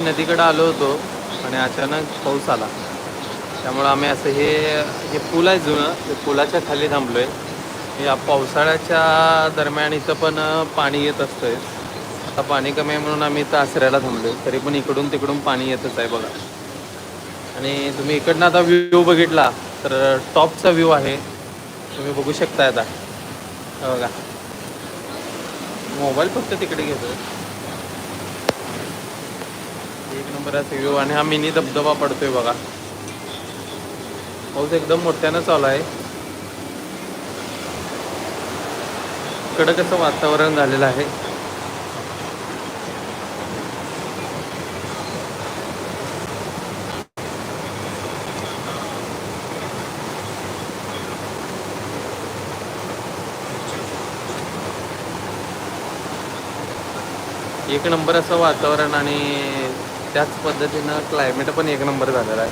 नदीकडे आलो होतो आणि अचानक पाऊस आला. त्यामुळं आम्ही असं हे हे पूल आहे जुनं ते पुलाच्या खाली थांबलोय. या पावसाळ्याच्या दरम्यान इथं पण पाणी येत असतंय. आता पाणी कमी आहे म्हणून आम्ही इथं आसऱ्याला थांबलोय. तरी पण इकडून तिकडून पाणी येतच आहे बघा. आणि तुम्ही इकडनं आता व्ह्यू बघितला तर टॉपचा व्ह्यू आहे. तुम्ही बघू शकता आता. बघा. मोबाईल फक्त तिकडे घेतो एक नंबर असे व्ह्यू आणि हा मिनी धबधबा पडतोय बघा. पाऊस एकदम मोठ्यानं चालू आहे. इकडं कसं वातावरण झालेलं आहे? एक नंबर असं वातावरण आणि त्याच पद्धतीनं क्लायमेट पण एक नंबर झालेला आहे.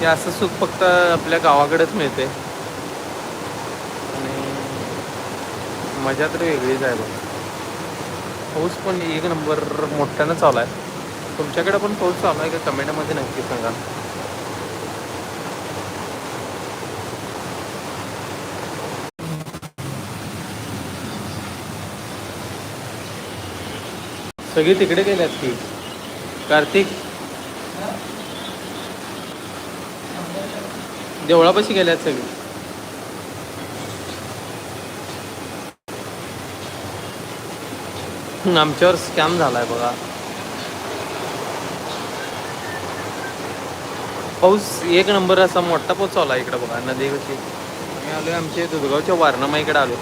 हे असं सुख फक्त आपल्या गावाकडेच मिळते. आणि मजा तर वेगळीच आहे बघ. पाऊस पण एक नंबर मोठ्यानं चालू आहे. तुमच्याकडे पण पाऊस चालू आहे का? कमेंटमध्ये नक्की सांगा. सगळी तिकडे गेल्यात की. कार्तिक. देवळापाशी गेल्यात सगळी. आमच्यावर स्कॅम झालाय बघा. पाऊस एक नंबर असा मोठा पाऊस आला इकडे बघा नदी आम्ही आलोय आमच्या दुधगावच्या वारणमा इकडे आलो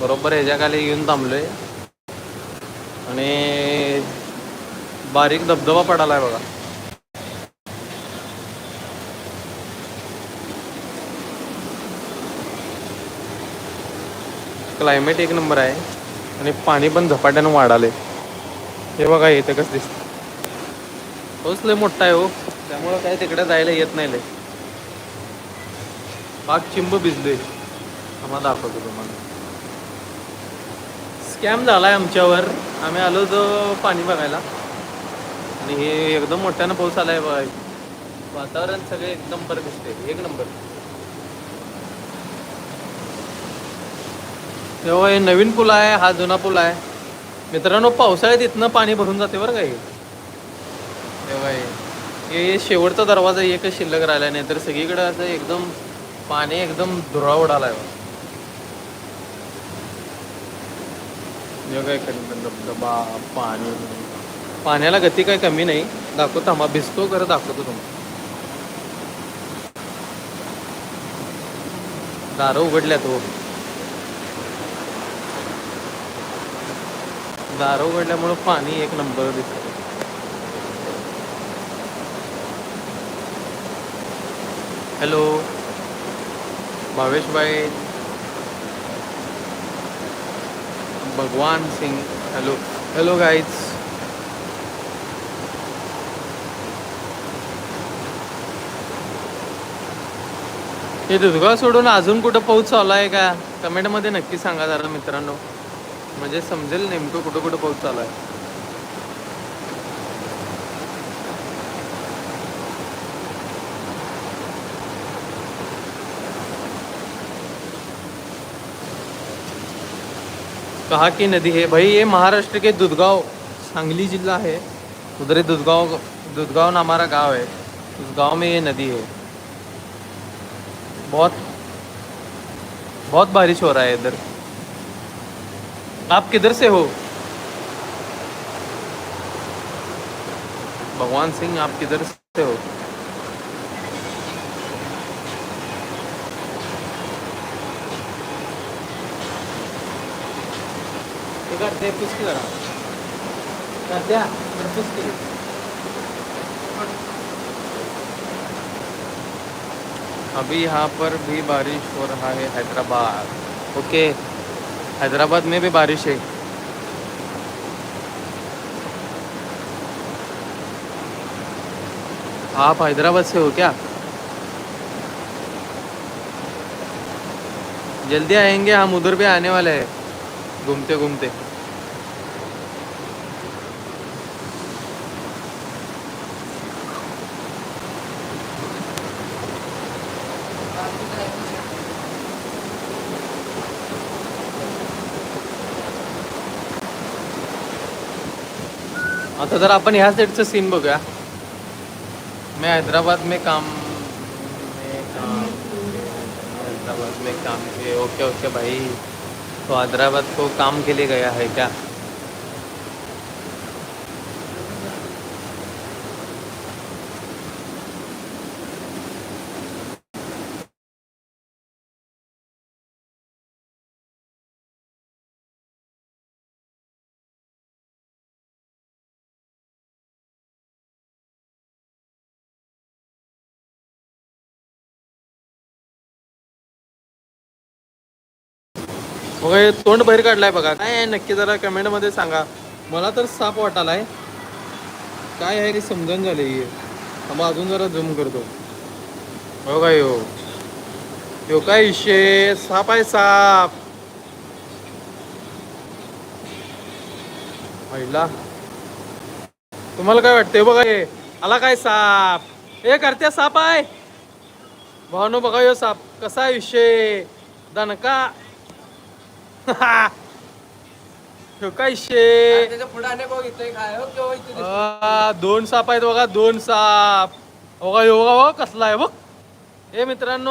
बरोबर याच्या खाली येऊन थांबलोय. आणि बारीक धबधबा पडालाय बघा. क्लायमेट एक नंबर आहे. आणि पाणी पण झपाट्यानं वाढाले हे बघा इथे कसं दिसत होच लय मोठा आहे हो. त्यामुळं काय तिकडे जायला येत नाही लय. पाक चिंब भिजले आम्हाला दाखवतो तुम्हाला. स्कॅम आहे आमच्यावर. आम्ही आलो होतो पाणी बघायला. आणि हे एकदम मोठ्यानं पाऊस आला आहे बघा वातावरण सगळे एकदम बरं दिसते एक नंबर. तेव्हा हे नवीन पूल आहे हा जुना पूल आहे. मित्रांनो पावसाळ्यात इथनं पाणी भरून जाते बरं का हे. तेव्हा हे. शेवटचा दरवाजा एकच शिल्लक राहिला नाही तर सगळीकडे असं एकदम पाणी एकदम धुरा उडालाय बघा. काय धबधबा पाणी. पाण्याला गती काही कमी नाही. दाखवतो थांबा. भिजतो खरं दाखवतो तुम्हाला. दारं उघडल्यात हो. दारं उघडल्यामुळं पाणी एक नंबर दिसतं हॅलो. भावेश भाई भगवान सिंग हॅलो हॅलो गाईज हे दुर्गा सोडून अजून कुठं पाऊस चालू आहे का? कमेंटमध्ये नक्की सांगा जरा मित्रांनो. म्हणजे समजेल नेमकं कुठं कुठं पाऊस चालू आहे. कहा की नदी है? भाई, ये महाराष्ट्र के दुधगांव, सांगली जिला है। उधर ही दुधगांव दुधगांव हमारा गाँव है। उस गाँव में ये नदी है। बहुत बहुत बारिश हो रहा है इधर। आप किधर से हो? भगवान सिंह, आप किधर से हो? अभी यहाँ पर भी बारिश हो रहा है हैदराबाद। ओके, हैदराबाद में भी बारिश है। आप हैदराबाद से हो क्या? जल्दी आएँगे, हम उधर भी आने वाले हैं। घुमते घुमते। आता जर आपण ह्या साईडचं सीन बघूया. मैं हैदराबाद में काम में काम हैदराबाद में काम के ओके ओके, भाई. तो हैदराबाद को काम के लिए गया है क्या? बघा हे तोंड बाहेर काढलाय बघा. काय आहे नक्की जरा कमेंटमध्ये सांगा. मला तर साप वाटालाय. काय आहे की समजून झाले हे. मग अजून जरा झूम करतो. हो काय हो यो काय विषय? साप आहे साप. महिला तुम्हाला काय वाटतंय? बघा हे. आला काय साप? हे करते साप आहे. भावनो बघा यो साप. कसा आहे विषय? दणका ह्यो काय शे त्याच्या पुढे अनेक काय हो केव्हा इथे दिसतो. आ, दोन साप आहेत बघा दोन साप. बघा बघा बघा कसला आहे बघ. हे मित्रांनो.